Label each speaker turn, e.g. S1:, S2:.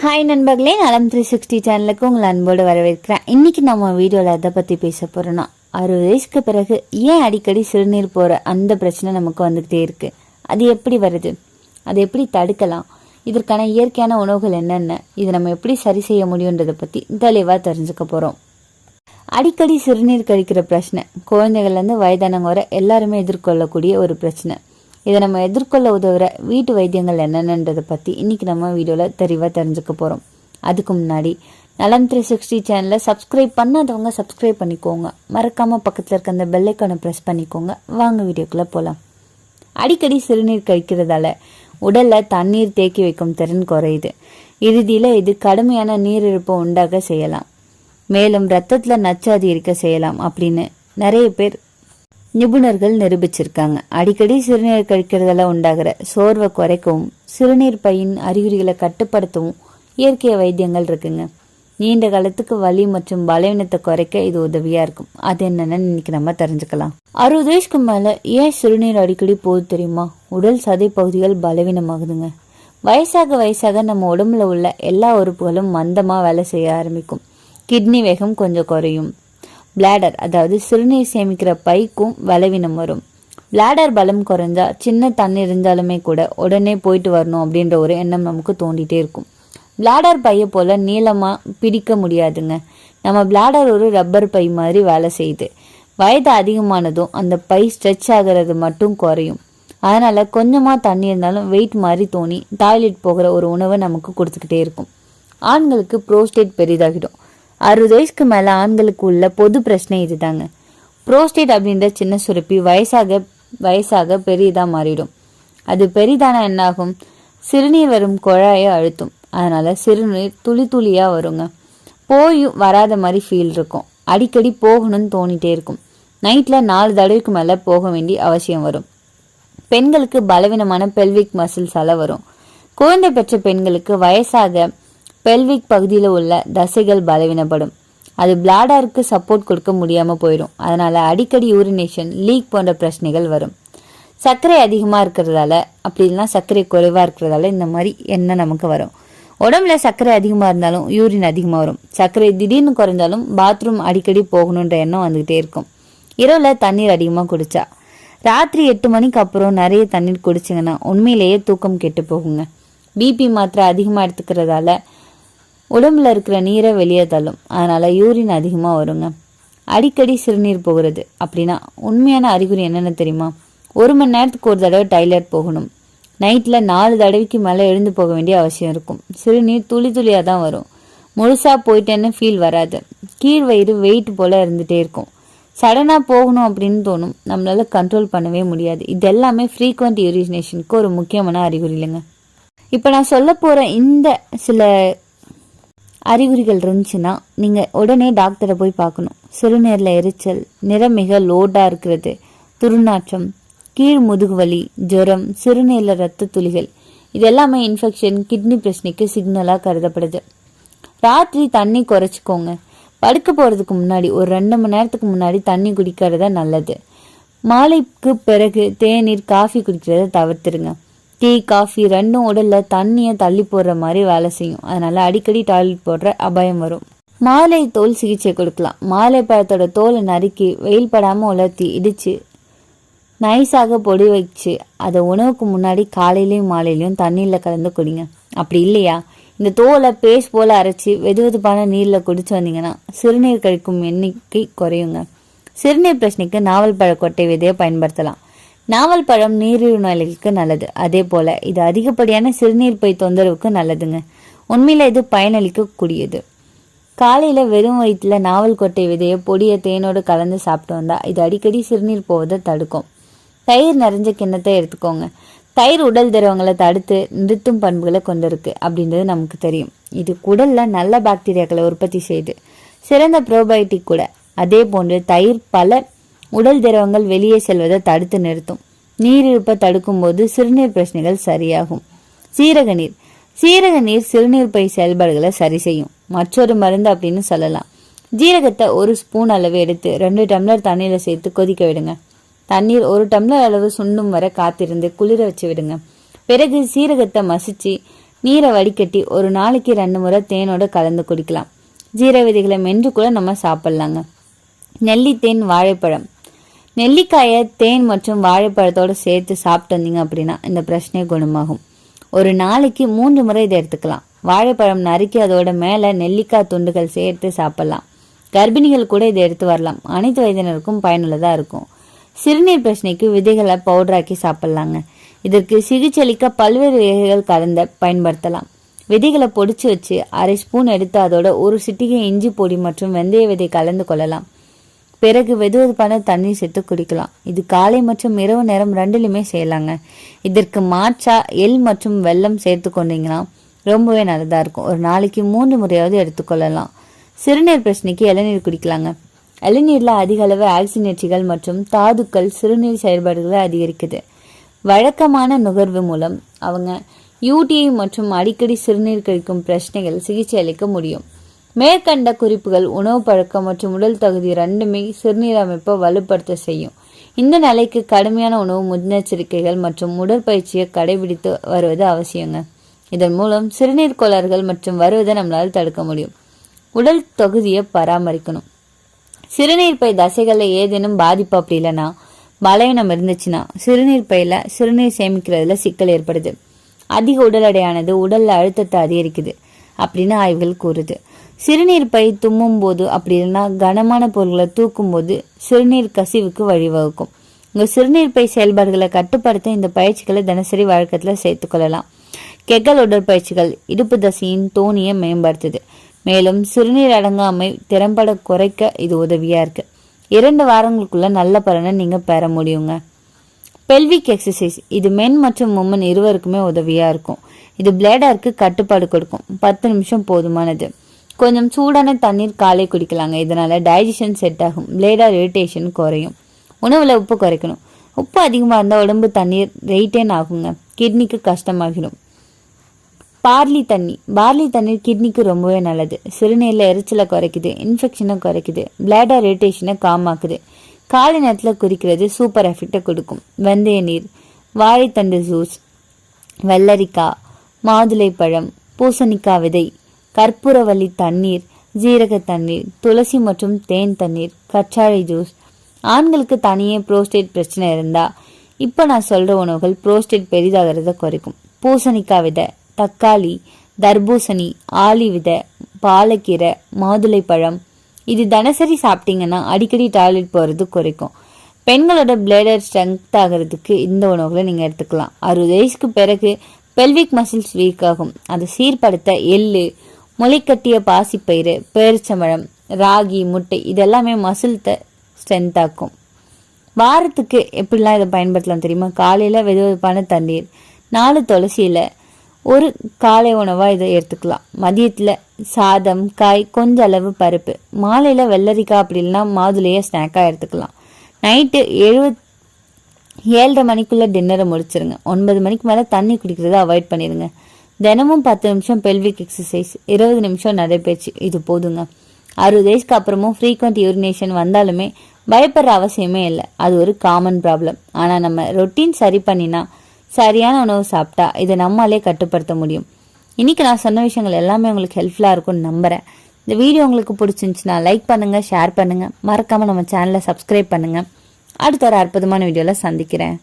S1: Hi நண்பர்களே. நலம் three sixty சேனலுக்கு உங்களை அன்போடு வரவேற்கிறேன். இன்றைக்கி நம்ம வீடியோவில் எதை பற்றி பேச போகிறோன்னா அறுபது வயசுக்கு பிறகு ஏன் அடிக்கடி சிறுநீர் போகிற அந்த பிரச்சனை நமக்கு வந்துக்கிட்டே இருக்குது அது எப்படி வருது? அதை எப்படி தடுக்கலாம்? இதற்கான இயற்கையான உணவுகள் என்னென்ன? இதை நம்ம எப்படி சரி செய்ய முடியுன்றதை பற்றி தெளிவாக தெரிஞ்சுக்க போகிறோம் அடிக்கடி சிறுநீர் கழிக்கிற பிரச்சனை குழந்தைகள்லேருந்து வயதானவங்க வர எல்லாருமே எதிர்கொள்ளக்கூடிய ஒரு பிரச்சனை. இதை நம்ம எதிர்கொள்ள உதவுற வீட்டு வைத்தியங்கள் என்னென்னன்றதை பற்றி இன்னைக்கு நம்ம வீடியோவில் தெளிவாக தெரிஞ்சுக்க போகிறோம் அதுக்கு முன்னாடி நலம் த்ரீ சிக்ஸ்டி சேனலை சப்ஸ்கிரைப் பண்ணாதவங்க சப்ஸ்கிரைப் பண்ணிக்கோங்க. மறக்காமல் பக்கத்தில் இருக்க அந்த பெல்லைக்கானை ப்ரெஸ் பண்ணிக்கோங்க. வாங்க வீடியோக்குள்ளே போகலாம் அடிக்கடி சிறுநீர் கழிக்கிறதால உடலில் தண்ணீர் தேக்கி வைக்கும் திறன் குறையுது. இறுதியில் இது கடுமையான நீரிழப்பை உண்டாக செய்யலாம். மேலும் ரத்தத்தில் நச்சு அதிகரிக்க செய்யலாம் அப்படின்னு நிறைய பேர் நிபுணர்கள் நிரூபிச்சிருக்காங்க. அடிக்கடி சிறுநீர் கழிக்கிறதால உண்டாகிற சோர்வை குறைக்கவும் சிறுநீர் பையின் அறிகுறிகளை கட்டுப்படுத்தவும் இயற்கை வைத்தியங்கள் இருக்குங்க. நீண்ட காலத்துக்கு வலி மற்றும் பலவீனத்தை குறைக்க இது உதவியா இருக்கும். அது என்னன்னு இன்னைக்கு நம்ம தெரிஞ்சுக்கலாம். அறுபது வயசுக்கு மேல ஏன் சிறுநீர் அடிக்கடி போகுது தெரியுமா? உடல் சதை பகுதிகள் பலவீனமாகுதுங்க. வயசாக வயசாக நம்ம உடம்புல உள்ள எல்லா உறுப்புகளும் மந்தமா வேலை செய்ய ஆரம்பிக்கும். கிட்னி வேகம் கொஞ்சம் குறையும். பிளாடர் அதாவது சிறுநீர் சேமிக்கிற பைக்கும் பலவீனம் வரும். பிளாடர் பலம் குறைஞ்சா சின்ன தண்ணி இருந்தாலுமே கூட உடனே போயிட்டு வரணும் அப்படின்ற ஒரு எண்ணம் நமக்கு தோண்டிகிட்டே இருக்கும். பிளாடர் பையை போல நீளமாக பிடிக்க முடியாதுங்க. நம்ம பிளாடர் ஒரு ரப்பர் பை மாதிரி வேலை செய்யுது. வயது அதிகமானதும் அந்த பை ஸ்ட்ரெச் ஆகிறது மட்டும் குறையும். அதனால் கொஞ்சமாக தண்ணி இருந்தாலும் வெயிட் மாதிரி தோணி டாய்லெட் போகிற ஒரு உணவை நமக்கு கொடுத்துக்கிட்டே இருக்கும். ஆண்களுக்கு ப்ரோஸ்டேட் பெரிதாகிடும். அறுபது வயசுக்கு மேல ஆண்களுக்கு உள்ள பொது பிரச்சனை இதுதாங்க. புரோஸ்டேட் அப்படின்ற சின்ன சுரப்பி வயசாக வயசாக பெரியதா மாறிடும். அது பெரிதானா என்னாகும்? சிறுநீர் வரும் குழாயை அழுத்தும். அதனால சிறுநீர் துளி துளியா வருங்க. போயும் வராத மாதிரி ஃபீல் இருக்கும். அடிக்கடி போகணும்னு தோணிட்டே இருக்கும். நைட்டில் நாலு தடவைக்கு மேலே போக வேண்டிய அவசியம் வரும். பெண்களுக்கு பலவீனமான பெல்விக் மசில்ஸால வரும். குழந்தை பெற்ற பெண்களுக்கு வயசாக பெல்விக் பகுதியில் உள்ள தசைகள் பலவீனப்படும். அது பிளாடருக்கு சப்போர்ட் கொடுக்க முடியாமல் போயிடும். அதனால் அடிக்கடி யூரினேஷன் லீக் போன்ற பிரச்சனைகள் வரும். சர்க்கரை அதிகமாக இருக்கிறதால அப்படி இல்லைன்னா சர்க்கரை குறைவாக இருக்கிறதால இந்த மாதிரி என்ன நமக்கு வரும். உடம்புல சர்க்கரை அதிகமாக இருந்தாலும் யூரின் அதிகமாக வரும். சர்க்கரை திடீர்னு குறைஞ்சாலும் பாத்ரூம் அடிக்கடி போகணுன்ற எண்ணம் வந்துகிட்டே இருக்கும். இரவில் தண்ணீர் அதிகமாக குடிச்சா. ராத்திரி எட்டு மணிக்கு அப்புறம் நிறைய தண்ணீர் குடிச்சிங்கன்னா உண்மையிலேயே தூக்கம் கெட்டு போகுங்க. பிபி மாத்திரை அதிகமாக எடுத்துக்கிறதால உடம்புல இருக்கிற நீரை வெளியே தள்ளும். அதனால யூரின் அதிகமாக வருங்க. அடிக்கடி சிறுநீர் போகிறது. அப்படின்னா உண்மையான அறிகுறி என்னென்னு தெரியுமா? ஒரு மணி நேரத்துக்கு ஒரு தடவை டாய்லெட் போகணும். நைட்டில் நாலு தடவைக்கு மேலே எழுந்து போக வேண்டிய அவசியம் இருக்கும். சிறுநீர் துளி துளியாக தான் வரும். முழுசாக போயிட்டேன்னு ஃபீல் வராது. கீழ் வயிறு வெயிட் போல் இருந்துகிட்டே இருக்கும். சடனாக போகணும் அப்படின்னு தோணும். நம்மளால் கண்ட்ரோல் பண்ணவே முடியாது. இது எல்லாமே ஃப்ரீக்வெண்ட் யூரினேஷனுக்கு ஒரு முக்கியமான அறிகுறி இல்லைங்க. இப்போ நான் சொல்ல போகிற இந்த சில அறிகுறிகள் இருந்துச்சுன்னா நீங்கள் உடனே டாக்டரை போய் பார்க்கணும். சிறுநீரில் எரிச்சல் நிறம் மிக லோடாக இருக்கிறது. துர்நாற்றம் கீழ் முதுகுவலி ஜுரம் சிறுநீரில் ரத்த துளிகள். இது எல்லாமே இன்ஃபெக்ஷன் கிட்னி பிரச்சனைக்கு சிக்னலாக கருதப்படுது. ராத்திரி தண்ணி குறைச்சிக்கோங்க. படுக்க போகிறதுக்கு முன்னாடி ஒரு ரெண்டு மணி நேரத்துக்கு முன்னாடி தண்ணி குடிக்கிறத நல்லது. மாலைக்கு பிறகு தேநீர் காஃபி குடிக்கிறத தவிர்த்துருங்க. டீ காஃபி ரெண்டும் உடலில் தண்ணியை தள்ளி போடுற மாதிரி வேலை செய்யும். அதனால அடிக்கடி டாய்லெட் போடுற அபாயம் வரும். மாலை தோல் சிகிச்சை கொடுக்கலாம். மாலை பழத்தோட தோலை நறுக்கி வெயில் படாமல் உலர்த்தி இடித்து நைஸாக பொடி வச்சு அதை உணவுக்கு முன்னாடி காலையிலையும் மாலையிலையும் தண்ணியில் கலந்து குடிங்க. அப்படி இல்லையா? இந்த தோலை பேஸ்ட் போல் அரைச்சி வெது வெதுப்பான நீரில் குடிச்சு வந்தீங்கன்னா சிறுநீர் கழிக்கும் எண்ணிக்கை குறையுங்க. சிறுநீர் பிரச்சனைக்கு நாவல் பழ கொட்டை விதையை பயன்படுத்தலாம். நாவல் பழம் நீரிழிவு நோய்களுக்கு நல்லது. அதே போல இது அதிகப்படியான சிறுநீர் பை தொந்தரவுக்கு நல்லதுங்க. உண்மையில இது பயனளிக்கக்கூடியது. காலையில வெறும் வயிற்றுல நாவல் கொட்டை விதையை பொடியை தேனோடு கலந்து சாப்பிட்டு வந்தா இது அடிக்கடி சிறுநீர் போவதை தடுக்கும். தயிர் நிறைஞ்ச கிண்ணத்தை எடுத்துக்கோங்க. தயிர் உடல் திரவங்களை தடுத்து நிறுத்தும் பண்புகளை கொண்டிருக்கு அப்படின்றது நமக்கு தெரியும். இது குடல்ல நல்ல பாக்டீரியாக்களை உற்பத்தி செய்யுது சிறந்த ப்ரோபயோட்டிக் கூட. அதே போன்று தயிர் பல உடல் திரவங்கள் வெளியே செல்வதை தடுத்து நிறுத்தும். நீரிழப்பை தடுக்கும் போது சிறுநீர் பிரச்சனைகள் சரியாகும். சீரக நீர். சீரக நீர் சிறுநீர் பை செயல்பாடுகளை சரி செய்யும். மற்றொரு மருந்து அப்படின்னு சொல்லலாம். ஜீரகத்தை ஒரு ஸ்பூன் அளவு எடுத்து ரெண்டு டம்ளர் தண்ணியில் சேர்த்து கொதிக்க விடுங்க. தண்ணீர் ஒரு டம்ளர் அளவு சுண்டும் வரை காத்திருந்து குளிர வச்சு விடுங்க. பிறகு சீரகத்தை மசிச்சு நீரை வடிகட்டி ஒரு நாளைக்கு ரெண்டு முறை தேனோட கலந்து குடிக்கலாம். ஜீரக விதைகளை மென்று கூட நம்ம சாப்பிட்லாங்க. நெல்லித்தேன் வாழைப்பழம். நெல்லிக்காயை தேன் மற்றும் வாழைப்பழத்தோடு சேர்த்து சாப்பிட்டு வந்தீங்க அப்படின்னா இந்த பிரச்சனை குணமாகும். ஒரு நாளைக்கு மூன்று முறை இதை எடுத்துக்கலாம். வாழைப்பழம் நறுக்கி அதோட மேலே நெல்லிக்காய் துண்டுகள் சேர்த்து சாப்பிடலாம். கர்ப்பிணிகள் கூட இதை எடுத்து வரலாம். அனைத்து வயதினருக்கும் பயனுள்ளதாக இருக்கும். சிறுநீர் பிரச்சனைக்கு விதைகளை பவுடராக்கி சாப்பிட்லாங்க. இதற்கு சிகிச்சையளிக்க பல்வேறு வகைகள் கலந்த பயன்படுத்தலாம். விதைகளை பொடிச்சு வச்சு அரை ஸ்பூன் எடுத்து அதோட ஒரு சிட்டிகை இஞ்சி பொடி மற்றும் வெந்தய விதை கலந்து கொள்ளலாம். பிறகு வெதுவெதுப்பான தண்ணீர் சேர்த்து குடிக்கலாம். இது காலை மற்றும் இரவு நேரம் ரெண்டுலையுமே செய்யலாங்க. இதற்கு மாற்றா எள் மற்றும் வெல்லம் சேர்த்து கொண்டீங்கன்னா ரொம்பவே நல்லதாக இருக்கும். ஒரு நாளைக்கு மூன்று முறையாவது எடுத்துக்கொள்ளலாம் சிறுநீர் பிரச்சனைக்கு இளநீர் குடிக்கலாங்க. இளநீரில் அதிக அளவு ஆக்சினேற்றிகள் மற்றும் தாதுக்கள் சிறுநீர் செயல்பாடுகளை அதிகரிக்குது. வழக்கமான நுகர்வு மூலம் அவங்க யூடிஐ மற்றும் அடிக்கடி சிறுநீர் கழிக்கும் பிரச்சனைகள் சிகிச்சை அளிக்க முடியும். மேற்கண்ட குறிப்புகள் உணவு பழக்கம் மற்றும் உடல் தகுதி ரெண்டுமே சிறுநீரமைப்பை வலுப்படுத்த செய்யும். இந்த நிலைக்கு கடுமையான உணவு முன்னெச்சரிக்கைகள் மற்றும் உடற்பயிற்சியை கடைபிடித்து வருவது அவசியங்க. இதன் மூலம் சிறுநீர் கோளாறுகள் மற்றும் வருவதை நம்மளால் தடுக்க முடியும். உடல் தொகுதியை பராமரிக்கணும். சிறுநீர் பை தசைகளில் ஏதேனும் பாதிப்பு அப்படி இல்லைன்னா பலவீனம் இருந்துச்சுன்னா சிறுநீர் பையில சிறுநீர் சேமிக்கிறதுல சிக்கல் ஏற்படுது. அதிக உடல் எடையானது உடல் அழுத்தத்தை அதிகரிக்குது அப்படின்னு ஆய்வுகள் கூறுது. சிறுநீர் பை தும்மும் போது அப்படி இல்லைன்னா கனமான பொருட்களை தூக்கும் போது சிறுநீர் கசிவுக்கு வழிவகுக்கும். உங்கள் சிறுநீர் பை செயல்பாடுகளை கட்டுப்படுத்த இந்த பயிற்சிகளை தினசரி வழக்கத்தில் சேர்த்துக்கொள்ளலாம் கெகல் உடற்பயிற்சிகள் இடுப்பு தசையின் தோணியை மேம்படுத்துது. மேலும் சிறுநீர் அடங்காமை திறம்பட குறைக்க இது உதவியா இருக்கு. இரண்டு வாரங்களுக்குள்ள நல்ல பலனை நீங்க பெற முடியுங்க. பெல்விக் எக்ஸசைஸ் இது மென் மற்றும் உமன் இருவருக்குமே உதவியா இருக்கும். இது பிளேடருக்கு கட்டுப்பாடு கொடுக்கும். பத்து நிமிஷம் போதுமானது. கொஞ்சம் சூடான தண்ணீர் காலை குடிக்கலாங்க. இதனால் டைஜஷன் செட் ஆகும். பிளேடாக இரிட்டேஷன் குறையும். உணவில் உப்பு குறைக்கணும். உப்பு அதிகமாக இருந்தால் உடம்பு தண்ணீர் ரெயிட்டேன் ஆகுங்க. கிட்னிக்கு கஷ்டமாகிடும் பார்லி தண்ணி. பார்லி தண்ணீர் கிட்னிக்கு ரொம்பவே நல்லது. சிறுநீரில் எரிச்சலை குறைக்குது. இன்ஃபெக்ஷனை குறைக்குது. பிளேடாக இரிட்டேஷனை காமாக்குது காலை நேரத்தில் குறிக்கிறது சூப்பர் எஃபெக்டை கொடுக்கும். வெந்தய நீர் வாழைத்தண்டு ஜூஸ் வெள்ளரிக்காய் மாதுளை பழம் பூசணிக்காய் விதை கற்பூரவள்ளி தண்ணீர் ஜீரக தண்ணீர் துளசி மற்றும் தேன் தண்ணீர் கற்றாழை ஜூஸ். ஆண்களுக்கு தனியே புரோஸ்டேட் பிரச்சனை இருந்தால் இப்போ நான் சொல்கிற உணவுகள் புரோஸ்டேட் பெரிதாகிறத குறைக்கும். பூசணிக்காய் விதை தக்காளி தர்பூசணி ஆளி விதை பாலக்கீரை மாதுளை பழம். இது தினசரி சாப்பிட்டீங்கன்னா அடிக்கடி டாய்லெட் போகிறது குறைக்கும். பெண்களோட பிளேடர் ஸ்ட்ரென்த் ஆகிறதுக்கு இந்த உணவுகளை நீங்கள் எடுத்துக்கலாம். அறுபது வயசுக்கு பிறகு பெல்விக் மசில்ஸ் வீக் ஆகும். அதை சீர்படுத்த எள்ளு முளைக்கட்டிய பாசிப்பயிறு பேரிச்சம்பழம் ராகி முட்டை இதெல்லாமே மசில்த்தை ஸ்ட்ரென்த்தாக்கும் வாரத்துக்கு எப்படிலாம் இதை பயன்படுத்தலாம் தெரியுமா? காலையில் வெது வெதுப்பான தண்ணீர் நாலு துளசியில் ஒரு காலை உணவாக இதை எடுத்துக்கலாம். மதியத்தில் சாதம் காய் கொஞ்ச அளவு பருப்பு. மாலையில் வெள்ளரிக்காய் அப்படி இல்லைன்னா மாதுளையை ஸ்நாக்காக எடுத்துக்கலாம். நைட்டு எழுபத் ஏழரை மணிக்குள்ளே டின்னரை முடிச்சிருங்க. ஒன்பது மணிக்கு மேலே தண்ணி குடிக்கிறத அவாய்ட் பண்ணிடுங்க தினமும் பத்து நிமிஷம் பெல்விக் எக்ஸசைஸ் இருபது நிமிஷம் நடைபயிற்சி இது போதுங்க. அறுபது வயசுக்கு அப்புறமும் ஃப்ரீக்வெண்ட் யூரினேஷன் வந்தாலுமே பயப்படுற அவசியமே இல்லை. அது ஒரு காமன் ப்ராப்ளம் ஆனால் நம்ம ரொட்டீன் சரி பண்ணினா சரியான உணவு சாப்பிட்டா இதை நம்மளாலே கட்டுப்படுத்த முடியும். இன்றைக்கி நான் சொன்ன விஷயங்கள் எல்லாமே உங்களுக்கு ஹெல்ப்ஃபுல்லாக இருக்கும்னு நம்புகிறேன் இந்த வீடியோ உங்களுக்கு பிடிச்சிருந்துச்சுன்னா லைக் பண்ணுங்கள் ஷேர் பண்ணுங்கள் மறக்காமல் நம்ம சேனலை சப்ஸ்கிரைப் பண்ணுங்கள் அடுத்த ஒரு அற்புதமான வீடியோவில் சந்திக்கிறேன்.